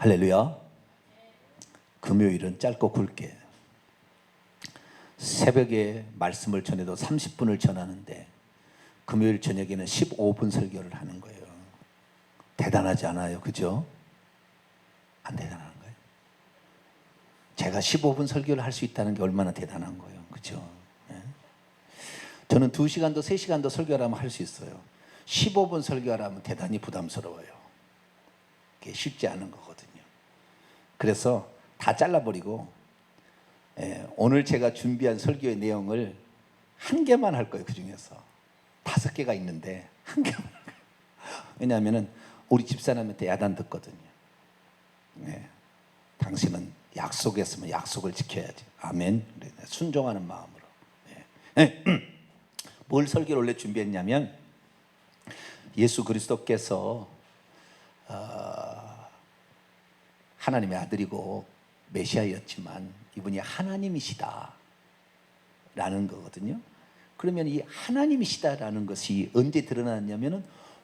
할렐루야. 금요일은 짧고 굵게 새벽에 말씀을 전해도 30분을 전하는데 금요일 저녁에는 15분 설교를 하는 거예요. 대단하지 않아요. 그죠? 안 대단한 거예요. 제가 15분 설교를 할 수 있다는 게 얼마나 대단한 거예요. 그죠? 예? 저는 2시간도 3시간도 설교를 하면 할 수 있어요. 15분 설교하면 대단히 부담스러워요. 그게 쉽지 않은 거거든요. 그래서 다 잘라버리고 예, 오늘 제가 준비한 설교의 내용을 한 개만 할 거예요. 그 중에서 다섯 개가 있는데 한 개만. 왜냐하면은 우리 집사람한테 야단 듣거든요. 예, 당신은 약속했으면 약속을 지켜야지. 아멘. 순종하는 마음으로. 예. 예, 뭘 설교를 원래 준비했냐면 예수 그리스도께서 어, 하나님의 아들이고 메시아였지만 이분이 하나님이시다 라는 거거든요. 그러면 이 하나님이시다라는 것이 언제 드러났냐면은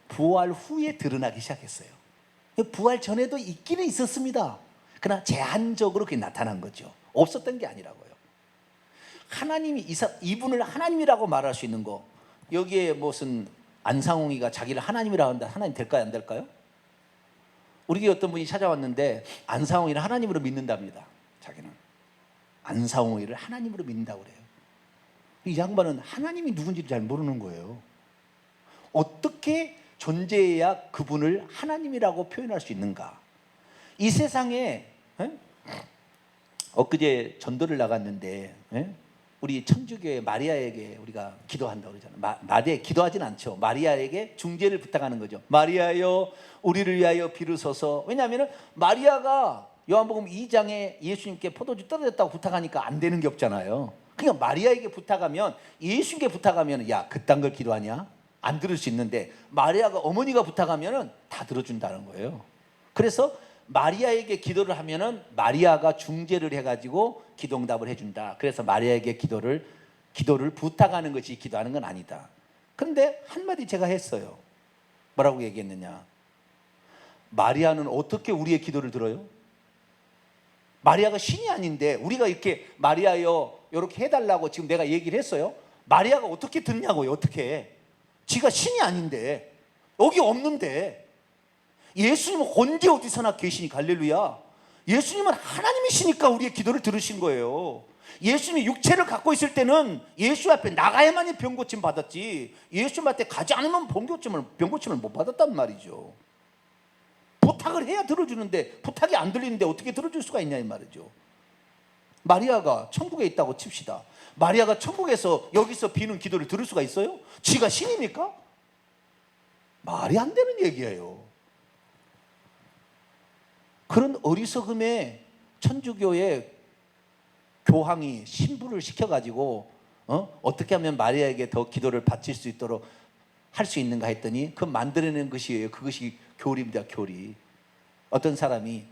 부활 후에 드러나기 시작했어요. 부활 전에도 있기는 있었습니다. 그러나 제한적으로 그게 나타난 거죠. 없었던 게 아니라고요. 하나님이 이사, 이분을 하나님이라고 말할 수 있는 거 여기에 무슨 안상홍이가 자기를 하나님이라고 한다 하나님 될까요 안 될까요? 우리 교 어떤 분이 찾아왔는데 안상홍이를 하나님으로 믿는답니다. 자기는 안상홍이를 하나님으로 믿는다고 그래요. 이 양반은 하나님이 누군지 잘 모르는 거예요. 어떻게 존재해야 그분을 하나님이라고 표현할 수 있는가? 이 세상에 에? 엊그제 전도를 나갔는데 에? 우리 천주교의 마리아에게 우리가 기도한다고 그러잖아요. 마, 마리아 기도하진 않죠. 마리아에게 중재를 부탁하는 거죠. 마리아여 우리를 위하여 비르소서. 왜냐하면 마리아가 요한복음 2장에 예수님께 포도주 떨어졌다고 부탁하니까 안 되는 게 없잖아요. 그냥 마리아에게 부탁하면 예수님께 부탁하면 야 그딴 걸 기도하냐? 안 들을 수 있는데 마리아가 어머니가 부탁하면은 다 들어준다는 거예요. 그래서 마리아에게 기도를 하면은 마리아가 중재를 해가지고 기도응답을 해준다. 그래서 마리아에게 기도를 기도를 부탁하는 것이 기도하는 건 아니다. 그런데 한마디 제가 했어요. 뭐라고 얘기했느냐? 마리아는 어떻게 우리의 기도를 들어요? 마리아가 신이 아닌데 우리가 이렇게 마리아여 이렇게 해달라고 지금 내가 얘기를 했어요. 마리아가 어떻게 듣냐고요? 어떻게? 지가 신이 아닌데 여기 없는데 예수님은 언제 어디서나 계시니 갈렐루야. 예수님은 하나님이시니까 우리의 기도를 들으신 거예요. 예수님이 육체를 갖고 있을 때는 예수 앞에 나가야만이 병고침 받았지 예수님한테 가지 않으면 병고침을 병고침을 못 받았단 말이죠. 부탁을 해야 들어주는데 부탁이 안 들리는데 어떻게 들어줄 수가 있냐 이 말이죠. 마리아가 천국에 있다고 칩시다. 마리아가 천국에서 여기서 비는 기도를 들을 수가 있어요? 지가 신입니까? 말이 안 되는 얘기예요. 그런 어리석음에 천주교의 교황이 신부를 시켜가지고 어? 어떻게 하면 마리아에게 더 기도를 바칠 수 있도록 할 수 있는가 했더니 그 만들어낸 것이에요. 그것이 교리입니다. 교리. 어떤 사람이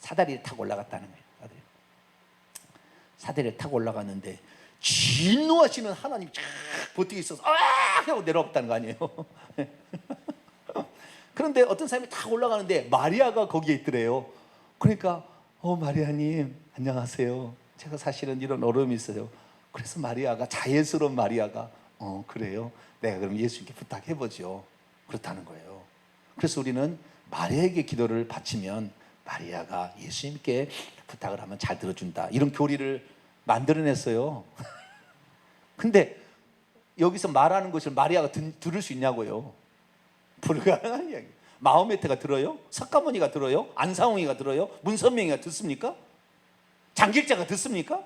사다리를 타고 올라갔다는 거예요. 사다리. 사다리를 타고 올라갔는데 진노하시는 하나님이 쫙 버티고 있어서 아 하고 내려왔다는 거 아니에요. 그런데 어떤 사람이 탁 올라가는데 마리아가 거기에 있더래요. 그러니까 어 마리아님 안녕하세요. 제가 사실은 이런 어려움이 있어요. 그래서 마리아가 자연스러운 마리아가 어 그래요. 내가 그럼 예수님께 부탁해 보죠. 그렇다는 거예요. 그래서 우리는 마리아에게 기도를 바치면 마리아가 예수님께 부탁을 하면 잘 들어준다. 이런 교리를 만들어냈어요. 근데 여기서 말하는 것을 마리아가 들, 들을 수 있냐고요. 불가능한 이야기. 마음메테가 들어요? 석가모니가 들어요? 안상홍이가 들어요? 문선명이가 듣습니까? 장길자가 듣습니까?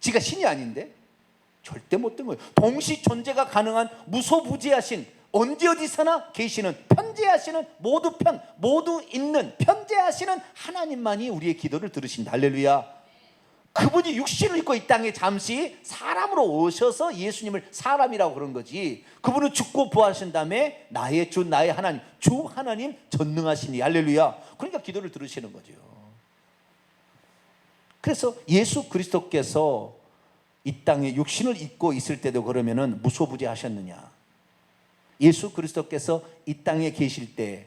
지가 신이 아닌데 절대 못 듣는 거예요. 동시 존재가 가능한 무소부지하신 언제 어디서나 계시는 편재하시는 모두 편 모두 있는 편재하시는 하나님만이 우리의 기도를 들으신다. 할렐루야. 그분이 육신을 입고 이 땅에 잠시 사람으로 오셔서 예수님을 사람이라고 그런 거지. 그분은 죽고 부활하신 다음에 나의 주 나의 하나님 주 하나님 전능하시니 할렐루야. 그러니까 기도를 들으시는 거죠. 그래서 예수 그리스도께서 이 땅에 육신을 입고 있을 때도 그러면은 무소부지하셨느냐? 예수 그리스도께서 이 땅에 계실 때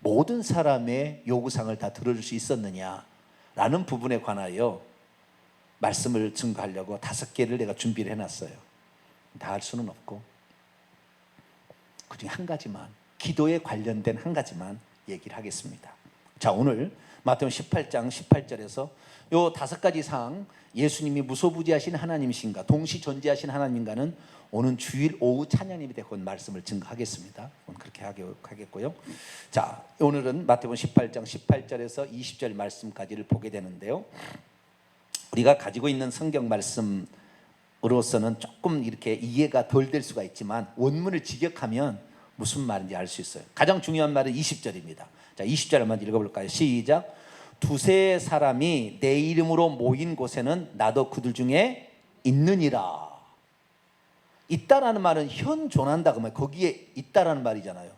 모든 사람의 요구사항을 다 들어줄 수 있었느냐 라는 부분에 관하여 말씀을 증거하려고 다섯 개를 내가 준비를 해놨어요. 다 할 수는 없고 그중에 한 가지만 기도에 관련된 한 가지만 얘기를 하겠습니다. 자 오늘 마태복음 18장 18절에서 요 다섯 가지 사항 예수님이 무소부지하신 하나님이신가 동시 존재하신 하나님과는 오는 주일 오후 찬양님이 되고 말씀을 증거하겠습니다. 오늘 그렇게 하겠고요. 자 오늘은 마태복음 18장 18절에서 20절 말씀까지를 보게 되는데요. 우리가 가지고 있는 성경 말씀으로서는 조금 이렇게 이해가 덜 될 수가 있지만 원문을 직역하면 무슨 말인지 알 수 있어요. 가장 중요한 말은 20절입니다. 자, 20절 한번 읽어볼까요? 시작. 두세 사람이 내 이름으로 모인 곳에는 나도 그들 중에 있느니라. 있다라는 말은 현존한다 그러면 거기에 있다라는 말이잖아요.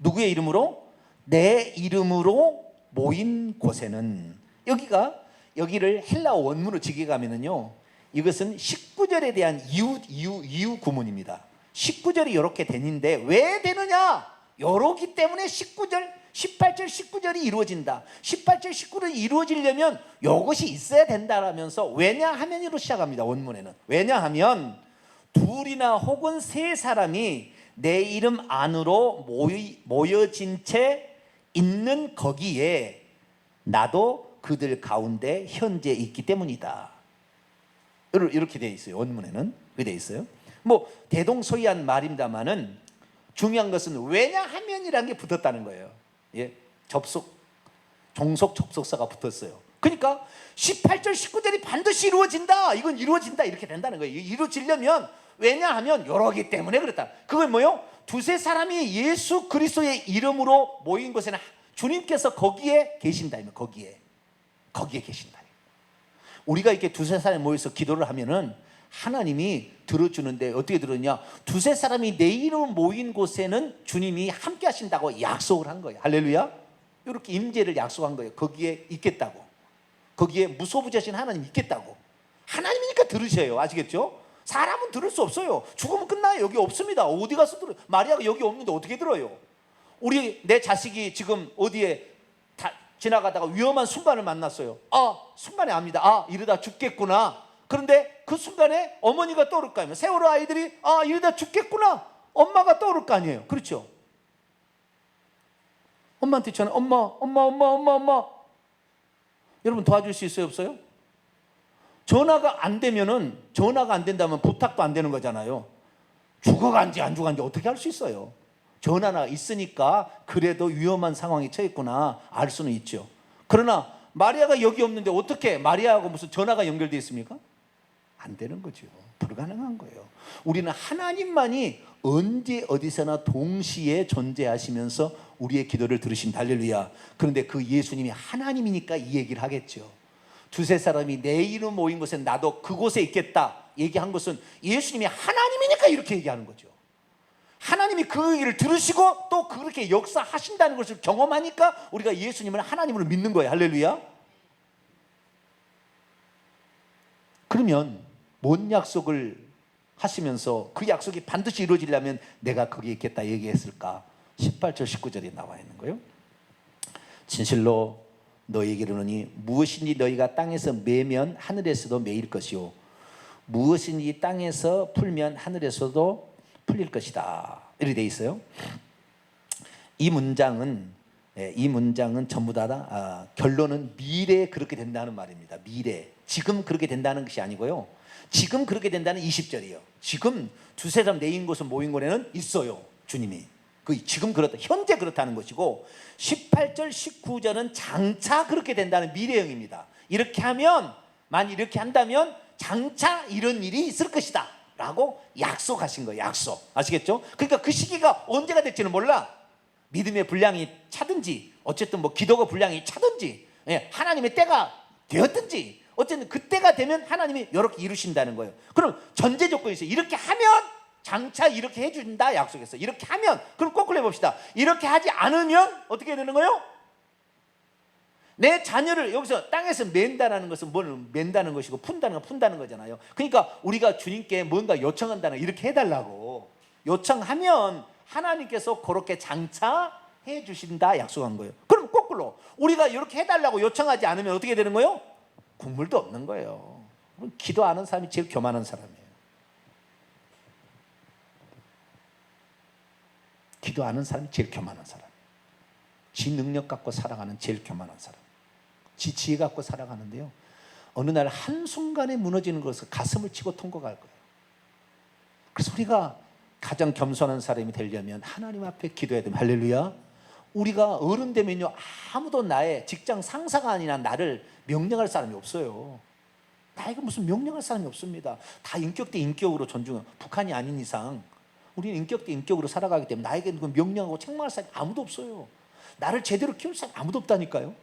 누구의 이름으로? 내 이름으로 모인 곳에는 여기가 여기를 헬라어 원문으로 직역하면은요. 이것은 19절에 대한 이유 이유 이유 구문입니다. 19절이 이렇게 되는데 왜 되느냐? 요러기 때문에 19절 18절 19절이 이루어진다. 18절 19절이 이루어지려면 이것이 있어야 된다라면서 왜냐하면으로 시작합니다. 원문에는. 왜냐하면 둘이나 혹은 세 사람이 내 이름 안으로 모이, 모여진 채 있는 거기에 나도 그들 가운데 현재 있기 때문이다. 이렇- 이렇게 돼 있어요. 원문에는 그렇게 돼 있어요. 뭐 대동소이한 말입니다만은 중요한 것은 왜냐하면이라는 게 붙었다는 거예요. 예, 접속 종속 접속사가 붙었어요. 그러니까 18절 19절이 반드시 이루어진다. 이건 이루어진다. 이렇게 된다는 거예요. 이루어지려면 왜냐하면 여러기 때문에 그렇다. 그건 뭐요? 두세 사람이 예수 그리스도의 이름으로 모인 곳에는 주님께서 거기에 계신다. 거기에 거기에 계신다. 우리가 이렇게 두세 사람이 모여서 기도를 하면은 하나님이 들어주는데 어떻게 들었냐? 두세 사람이 내 이름 모인 곳에는 주님이 함께 하신다고 약속을 한 거예요. 할렐루야. 이렇게 임재를 약속한 거예요. 거기에 있겠다고. 거기에 무소부지하신 하나님 있겠다고. 하나님이니까 들으셔요. 아시겠죠? 사람은 들을 수 없어요. 죽으면 끝나요. 여기 없습니다. 어디 가서 들어요? 마리아가 여기 없는데 어떻게 들어요? 우리 내 자식이 지금 어디에 다 지나가다가 위험한 순간을 만났어요. 아, 순간에 압니다. 아, 이러다 죽겠구나. 그런데 그 순간에 어머니가 떠오를 거 아니에요. 세월호 아이들이 아, 이러다 죽겠구나. 엄마가 떠오를 거 아니에요. 그렇죠? 엄마한테 전화, 엄마, 엄마, 엄마, 엄마, 엄마. 여러분 도와줄 수 있어요, 없어요? 전화가 안 되면은 전화가 안 된다면 부탁도 안 되는 거잖아요. 죽어간지 안 죽어간지 어떻게 할 수 있어요? 전화나 있으니까 그래도 위험한 상황에 처했구나 알 수는 있죠. 그러나 마리아가 여기 없는데 어떻게 마리아하고 무슨 전화가 연결돼 있습니까? 안 되는 거죠. 불가능한 거예요. 우리는 하나님만이 언제 어디서나 동시에 존재하시면서 우리의 기도를 들으신 할렐루야. 그런데 그 예수님이 하나님이니까 이 얘기를 하겠죠. 두세 사람이 내 이름 모인 곳에 나도 그곳에 있겠다 얘기한 것은 예수님이 하나님이니까 이렇게 얘기하는 거죠. 하나님이 그 얘기를 들으시고 또 그렇게 역사하신다는 것을 경험하니까 우리가 예수님을 하나님으로 믿는 거예요. 할렐루야. 그러면 뭔 약속을 하시면서 그 약속이 반드시 이루어지려면 내가 거기에 있겠다 얘기했을까? 18절 19절에 나와 있는 거예요. 진실로 너희에게 이르노니 무엇인지 너희가 땅에서 매면 하늘에서도 매일 것이요 무엇인지 땅에서 풀면 하늘에서도 풀릴 것이다. 이렇게 돼 있어요. 이 문장은 예, 이 문장은 전부 다 아, 결론은 미래에 그렇게 된다는 말입니다. 미래. 지금 그렇게 된다는 것이 아니고요. 지금 그렇게 된다는 20절이요. 지금 두세 사람 내인 곳은 모인 곳에는 있어요. 주님이. 그 지금 그렇다. 현재 그렇다는 것이고 18절 19절은 장차 그렇게 된다는 미래형입니다. 이렇게 하면 만약 이렇게 한다면 장차 이런 일이 있을 것이다. 라고 약속하신 거예요. 약속. 아시겠죠? 그러니까 그 시기가 언제가 될지는 몰라. 믿음의 분량이 차든지 어쨌든 뭐 기도가 분량이 차든지 예, 하나님의 때가 되었든지 어쨌든 그때가 되면 하나님이 이렇게 이루신다는 거예요. 그럼 전제 조건이 있어요. 이렇게 하면 장차 이렇게 해준다 약속했어. 이렇게 하면 그럼 거꾸로 해봅시다. 이렇게 하지 않으면 어떻게 되는 거예요? 내 자녀를 여기서 땅에서 맨다라는 것은 뭘 맨다는 것이고 푼다는 건 푼다는 거잖아요. 그러니까 우리가 주님께 뭔가 요청한다는 거 이렇게 해달라고 요청하면 하나님께서 그렇게 장차 해 주신다 약속한 거예요. 그럼 거꾸로 우리가 이렇게 해달라고 요청하지 않으면 어떻게 되는 거예요? 국물도 없는 거예요. 기도 안 하는 사람이 제일 교만한 사람이에요. 기도 안 하는 사람이 제일 교만한 사람. 지 능력 갖고 살아가는 제일 교만한 사람. 지 지혜 갖고 살아가는데요. 어느 날 한순간에 무너지는 것을 가슴을 치고 통곡할 거예요. 그래서 우리가 가장 겸손한 사람이 되려면 하나님 앞에 기도해야 됩니다. 할렐루야. 우리가 어른 되면요. 아무도 나의 직장 상사가 아니라 나를 명령할 사람이 없어요. 나에게 무슨 명령할 사람이 없습니다. 다 인격 대 인격으로 존중해요. 북한이 아닌 이상 우리는 인격 대 인격으로 살아가기 때문에 나에게 그 명령하고 책망할 사람이 아무도 없어요. 나를 제대로 키울 사람이 아무도 없다니까요.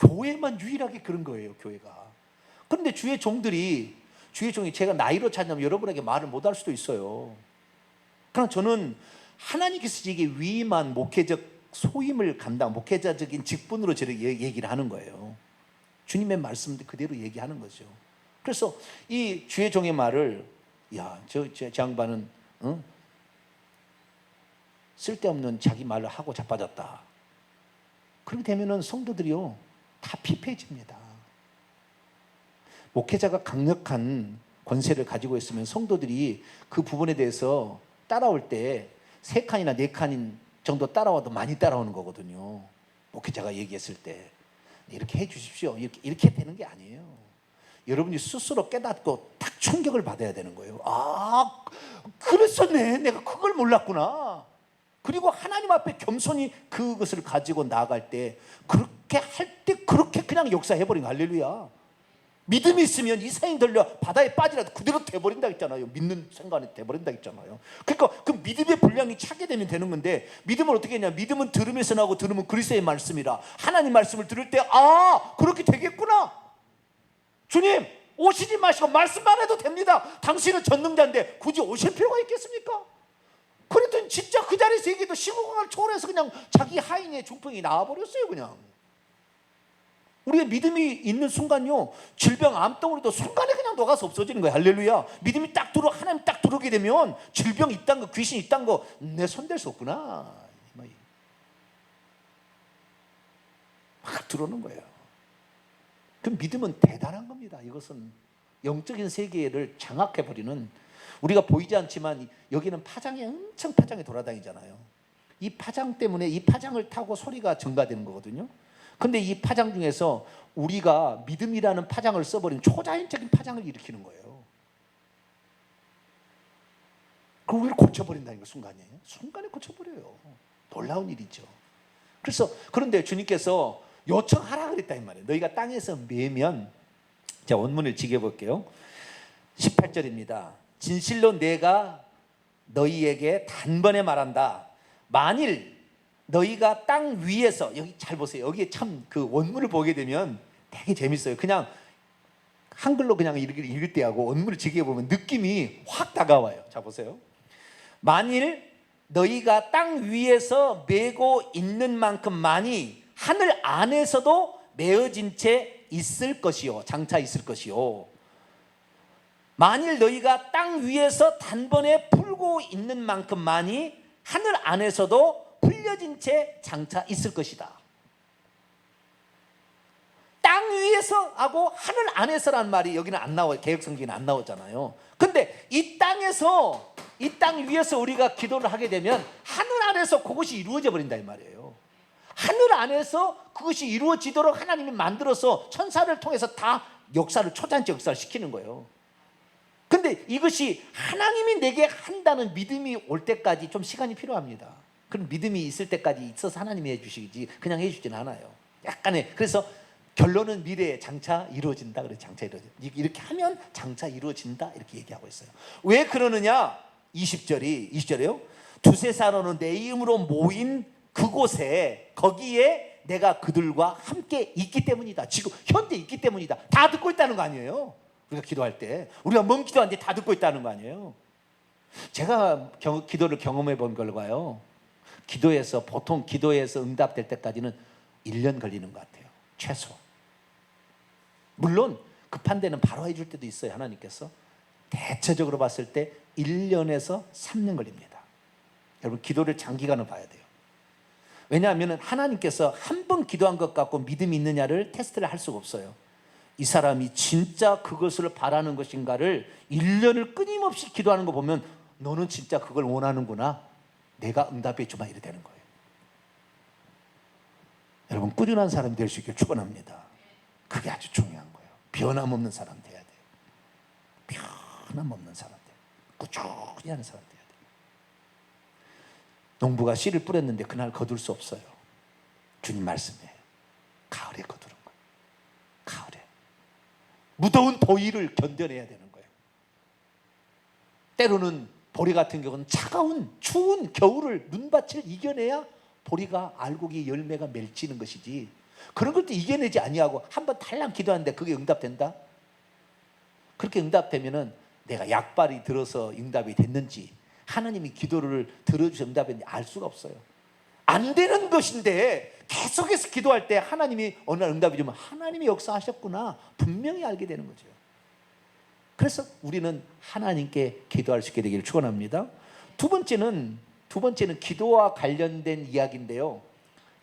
교회만 유일하게 그런 거예요, 교회가. 그런데 주의 종들이 주의 종이 제가 나이로 찾냐면 여러분에게 말을 못 할 수도 있어요. 그러나 저는 하나님께서 제게 위임한 목회적 소임을 감당, 목회자적인 직분으로 저를 얘기를 하는 거예요. 주님의 말씀 그대로 얘기하는 거죠. 그래서 이 주의 종의 말을 야, 저, 저, 저 양반은 응? 쓸데없는 자기 말을 하고 자빠졌다. 그렇게 되면은 성도들이요 다 피폐해집니다. 목회자가 강력한 권세를 가지고 있으면 성도들이 그 부분에 대해서 따라올 때 세 칸이나 네 칸인 정도 따라와도 많이 따라오는 거거든요. 목회자가 얘기했을 때 이렇게 해 주십시오. 이렇게 이렇게 되는 게 아니에요. 여러분이 스스로 깨닫고 딱 충격을 받아야 되는 거예요. 아, 그랬었네. 내가 그걸 몰랐구나. 그리고 하나님 앞에 겸손히 그것을 가지고 나아갈 때 그렇게 할 때 그렇게 그냥 역사해버린 거 할렐루야. 믿음이 있으면 이사인 들려 바다에 빠지라도 그대로 돼버린다 했잖아요. 믿는 순간에 돼버린다 했잖아요. 그러니까 그 믿음의 분량이 차게 되면 되는 건데 믿음을 어떻게 했냐? 믿음은 들으면서 나고 들으면 그리스도의 말씀이라 하나님 말씀을 들을 때 아 그렇게 되겠구나. 주님 오시지 마시고 말씀만 해도 됩니다. 당신은 전능자인데 굳이 오실 필요가 있겠습니까? 그랬더니 진짜 그 자리에서 얘기도 시공을 초월해서 그냥 자기 하인의 중풍이 나와버렸어요 그냥. 우리가 믿음이 있는 순간요 질병 암덩어리도 순간에 그냥 녹아서 없어지는 거예요. 할렐루야. 믿음이 딱 들어 하나님 딱 들어오게 되면 질병 있단 거 귀신 있단 거 내 손댈 수 없구나. 막 들어오는 거예요. 그 믿음은 대단한 겁니다. 이것은 영적인 세계를 장악해 버리는 우리가 보이지 않지만 여기는 파장이 엄청 파장이 돌아다니잖아요 이 파장 때문에 이 파장을 타고 소리가 증가되는 거거든요 근데 이 파장 중에서 우리가 믿음이라는 파장을 써버린 초자연적인 파장을 일으키는 거예요. 그걸 고쳐버린다는 거 순간에. 순간에 고쳐버려요. 놀라운 일이죠. 그래서 그런데 주님께서 요청하라 그랬다 이 말이에요. 너희가 땅에서 매면 자 원문을 지켜볼게요. 18절입니다. 진실로 내가 너희에게 단번에 말한다. 만일 너희가 땅 위에서 여기 잘 보세요. 여기에 참그 원문을 보게 되면 되게 재밌어요. 그냥 한글로 그냥 읽을, 읽을 때하고 원문을 지게 보면 느낌이 확 다가와요. 자 보세요. 만일 너희가 땅 위에서 메고 있는 만큼 많이 하늘 안에서도 메어진 채 있을 것이요. 장차 있을 것이요. 만일 너희가 땅 위에서 단번에 풀고 있는 만큼 많이 하늘 안에서도 풀려진 채 장차 있을 것이다. 땅 위에서 하고 하늘 안에서란 말이 여기는 안 나와요. 개혁 성경에는 안 나오잖아요. 근데 이 땅에서 이 땅 위에서 우리가 기도를 하게 되면 하늘 안에서 그것이 이루어져 버린다 이 말이에요. 하늘 안에서 그것이 이루어지도록 하나님이 만들어서 천사를 통해서 다 역사를 초잔치 역사를 시키는 거예요. 근데 이것이 하나님이 내게 한다는 믿음이 올 때까지 좀 시간이 필요합니다. 그런 믿음이 있을 때까지 있어서 하나님이 해주시지 그냥 해주지는 않아요. 약간의 그래서 결론은 미래에 장차 이루어진다 그래 장차 이루어진 이렇게 하면 장차 이루어진다 이렇게 얘기하고 있어요. 왜 그러느냐? 20절이 20절이요. 두세 사로는 내 이름으로 모인 그곳에 거기에 내가 그들과 함께 있기 때문이다. 지금 현재 있기 때문이다. 다 듣고 있다는 거 아니에요? 우리가 기도할 때 우리가 멍 기도하는데 다 듣고 있다는 거 아니에요? 제가 경, 기도를 경험해 본 결과요. 기도에서 보통 기도에서 응답될 때까지는 1년 걸리는 것 같아요. 최소. 물론 급한 데는 바로 해줄 때도 있어요. 하나님께서. 대체적으로 봤을 때 1년에서 3년 걸립니다. 여러분 기도를 장기간을 봐야 돼요. 왜냐하면 하나님께서 한 번 기도한 것 갖고 믿음이 있느냐를 테스트를 할 수가 없어요. 이 사람이 진짜 그것을 바라는 것인가를 1년을 끊임없이 기도하는 거 보면 너는 진짜 그걸 원하는구나. 내가 응답해 주마 이래 되는 거예요. 여러분 꾸준한 사람이 될 수 있길 축원합니다. 그게 아주 중요한 거예요. 변함없는 사람 돼야 돼요. 변함없는 사람 돼요. 꾸준히 하는 사람 돼야 돼요. 농부가 씨를 뿌렸는데 그날 거둘 수 없어요. 주님 말씀이에요. 가을에. 가을에. 무더운 더위를 견뎌내야 되는 거예요. 때로는 보리 같은 경우는 차가운 추운 겨울을 눈밭을 이겨내야 보리가 알곡이 열매가 맺히는 것이지. 그런 것도 이겨내지 아니하고 한번 달랑 기도하는데 그게 응답된다? 그렇게 응답되면은 내가 약발이 들어서 응답이 됐는지 하나님이 기도를 들어주셔 응답했는지 알 수가 없어요. 안 되는 것인데 계속해서 기도할 때 하나님이 어느 날 응답이 주면 하나님이 역사하셨구나 분명히 알게 되는 거죠. 그래서 우리는 하나님께 기도할 수 있게 되기를 축원합니다. 두 번째는 두 번째는 기도와 관련된 이야기인데요.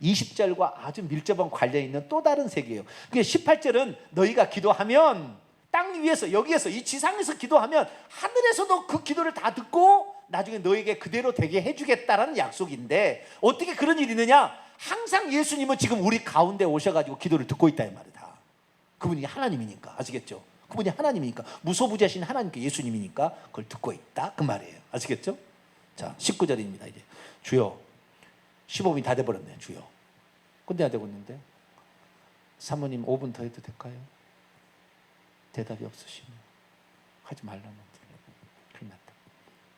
20절과 아주 밀접한 관련 있는 또 다른 세계예요. 그게 18절은 너희가 기도하면 땅 위에서 여기에서 이 지상에서 기도하면 하늘에서도 그 기도를 다 듣고 나중에 너에게 그대로 되게 해주겠다라는 약속인데 어떻게 그런 일이 있느냐? 항상 예수님은 지금 우리 가운데 오셔가지고 기도를 듣고 있다 이 말이다. 그분이 하나님이니까 아시겠죠? 그분이 하나님이니까 무소부지하신 하나님께 예수님이니까 그걸 듣고 있다 그 말이에요. 아시겠죠? 자 19절입니다 이제 주여 15분이 다 돼버렸네 주여 끝내야 되고 있는데 사모님 5분 더 해도 될까요? 대답이 없으시면 하지 말라는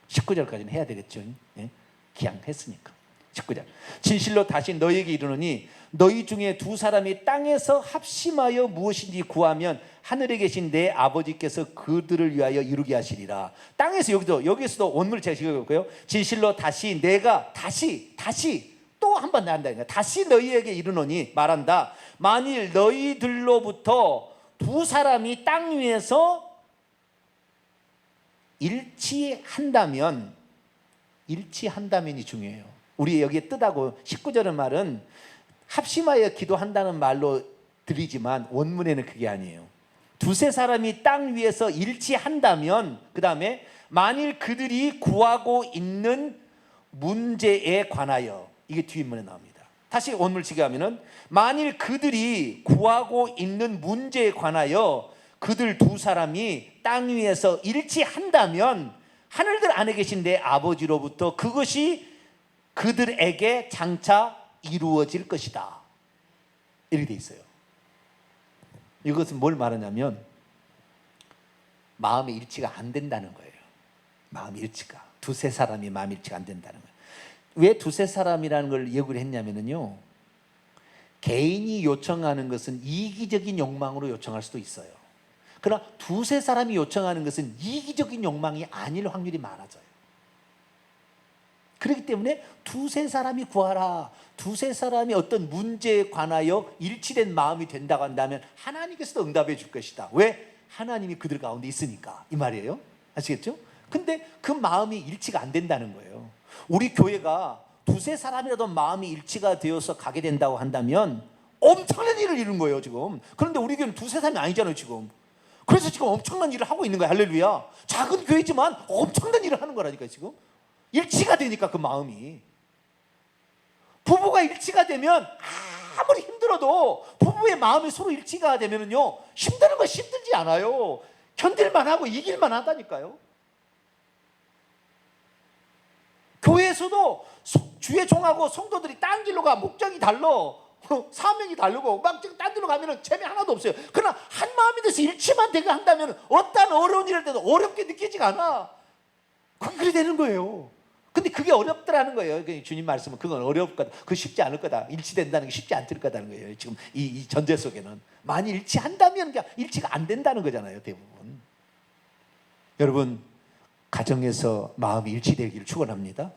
19절까지는 해야 되겠죠. 예? 기양했으니까. 19절. 진실로 다시 너희에게 이르노니 너희 중에 두 사람이 땅에서 합심하여 무엇인지 구하면 하늘에 계신 내 아버지께서 그들을 위하여 이루게 하시리라. 땅에서 여기도 여기서도 원문을 제가 읽어볼까요. 진실로 다시 내가 다시 다시 또 한번 나간다 다시 너희에게 이르노니 말한다. 만일 너희들로부터 두 사람이 땅 위에서 일치한다면 일치한다면이 중요해요. 우리 여기에 뜻하고 19절의 말은 합심하여 기도한다는 말로 드리지만 원문에는 그게 아니에요. 두세 사람이 땅 위에서 일치한다면 그 다음에 만일 그들이 구하고 있는 문제에 관하여 이게 뒷문에 나옵니다. 다시 지게 하면은 만일 그들이 구하고 있는 문제에 관하여 그들 두 사람이 땅 위에서 일치한다면 하늘들 안에 계신 내 아버지로부터 그것이 그들에게 장차 이루어질 것이다. 이렇게 돼 있어요. 이것은 뭘 말하냐면 마음의 일치가 안 된다는 거예요. 마음 일치가 두세 사람이 마음 일치가 안 된다는 거예요. 왜 두세 사람이라는 걸 예고를 했냐면요. 개인이 요청하는 것은 이기적인 욕망으로 요청할 수도 있어요. 그러나 두세 사람이 요청하는 것은 이기적인 욕망이 아닐 확률이 많아져요. 그렇기 때문에 두세 사람이 구하라. 두세 사람이 어떤 문제에 관하여 일치된 마음이 된다고 한다면 하나님께서도 응답해 줄 것이다. 왜? 하나님이 그들 가운데 있으니까. 이 말이에요. 아시겠죠? 근데 그 마음이 일치가 안 된다는 거예요. 우리 교회가 두세 사람이라도 마음이 일치가 되어서 가게 된다고 한다면 엄청난 일을 이룬 거예요, 지금. 그런데 우리 교회는 두세 사람이 아니잖아요, 지금. 그래서 지금 엄청난 일을 하고 있는 거예요, 할렐루야. 작은 교회지만 엄청난 일을 하는 거라니까, 지금. 일치가 되니까 그 마음이. 부부가 일치가 되면 아무리 힘들어도 부부의 마음이 서로 일치가 되면은요, 힘드는 거 힘들지 않아요. 견딜만 하고 이길만 하다니까요. 교회에서도 주의 종하고 성도들이 딴 길로 가 목적이 달러 사명이 다르고 막딴 길로 가면은 재미 하나도 없어요. 그러나 한 마음이 돼서 일치만 되게 한다면 어떤 어려운 일을 때도 어렵게 느끼지가 않아. 그게 되는 거예요. 근데 그게 어렵더라는 거예요. 그 주님 말씀은 그건 어려울 거다. 그 쉽지 않을 거다. 일치된다는 게 쉽지 않을 거다는 거예요. 지금 이, 이 전제 속에는 많이 일치한다면 일치가 안 된다는 거잖아요. 대부분. 여러분 가정에서 마음이 일치되기를 축원합니다.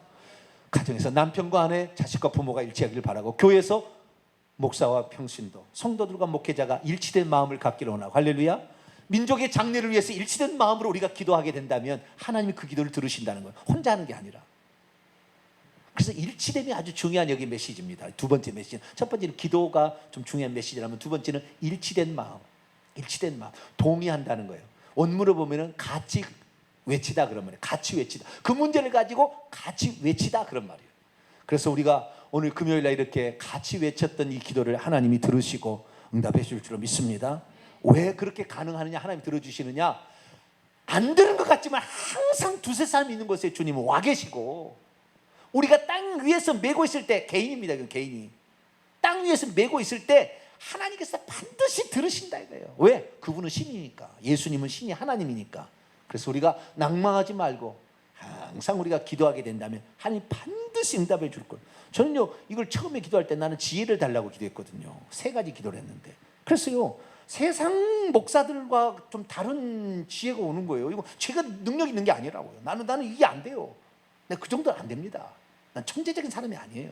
가정에서 남편과 아내, 자식과 부모가 일치하기를 바라고 교회에서 목사와 평신도, 성도들과 목회자가 일치된 마음을 갖기를 원하고 할렐루야. 민족의 장래를 위해서 일치된 마음으로 우리가 기도하게 된다면 하나님이 그 기도를 들으신다는 거예요. 혼자 하는 게 아니라. 그래서 일치됨이 아주 중요한 여기 메시지입니다. 두 번째 메시지. 첫 번째는 기도가 좀 중요한 메시지라면 두 번째는 일치된 마음. 일치된 마음. 동의한다는 거예요. 원문을 보면은 같이 외치다 그런 말이에요. 같이 외치다. 그 문제를 가지고 같이 외치다 그런 말이에요. 그래서 우리가 오늘 금요일 날 이렇게 같이 외쳤던 이 기도를 하나님이 들으시고 응답해 주실 줄로 믿습니다. 왜 그렇게 가능하느냐? 하나님 들어주시느냐? 안 되는 것 같지만 항상 두세 사람 있는 곳에 주님은 와 계시고 우리가 땅 위에서 메고 있을 때 개인입니다. 그 개인이 땅 위에서 메고 있을 때 하나님께서 반드시 들으신다 이거예요. 왜? 그분은 신이니까. 예수님은 신이 하나님이니까. 그래서 우리가 낭망하지 말고 항상 우리가 기도하게 된다면 하나님 반드시 응답해 줄 걸. 저는요 이걸 처음에 기도할 때 나는 지혜를 달라고 기도했거든요. 세 가지 기도를 했는데 그래서요 세상 목사들과 좀 다른 지혜가 오는 거예요. 이거 제가 능력 있는 게 아니라고요. 나는 나는 이게 안 돼요. 내가 그 정도는 안 됩니다. 난 천재적인 사람이 아니에요.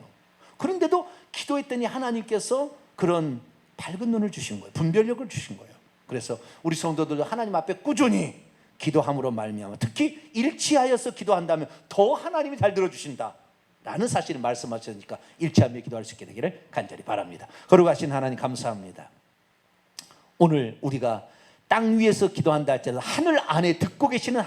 그런데도 기도했더니 하나님께서 그런 밝은 눈을 주신 거예요. 분별력을 주신 거예요. 그래서 우리 성도들도 하나님 앞에 꾸준히 기도함으로 말미암아 특히 일치하여서 기도한다면 더 하나님이 잘 들어주신다. 라는 사실을 말씀하셨으니까 일치하며 기도할 수 있게 되기를 간절히 바랍니다. 거룩하신 하나님 감사합니다. 오늘 우리가 땅 위에서 기도한다 할지라도 하늘 안에 듣고 계시는 하나님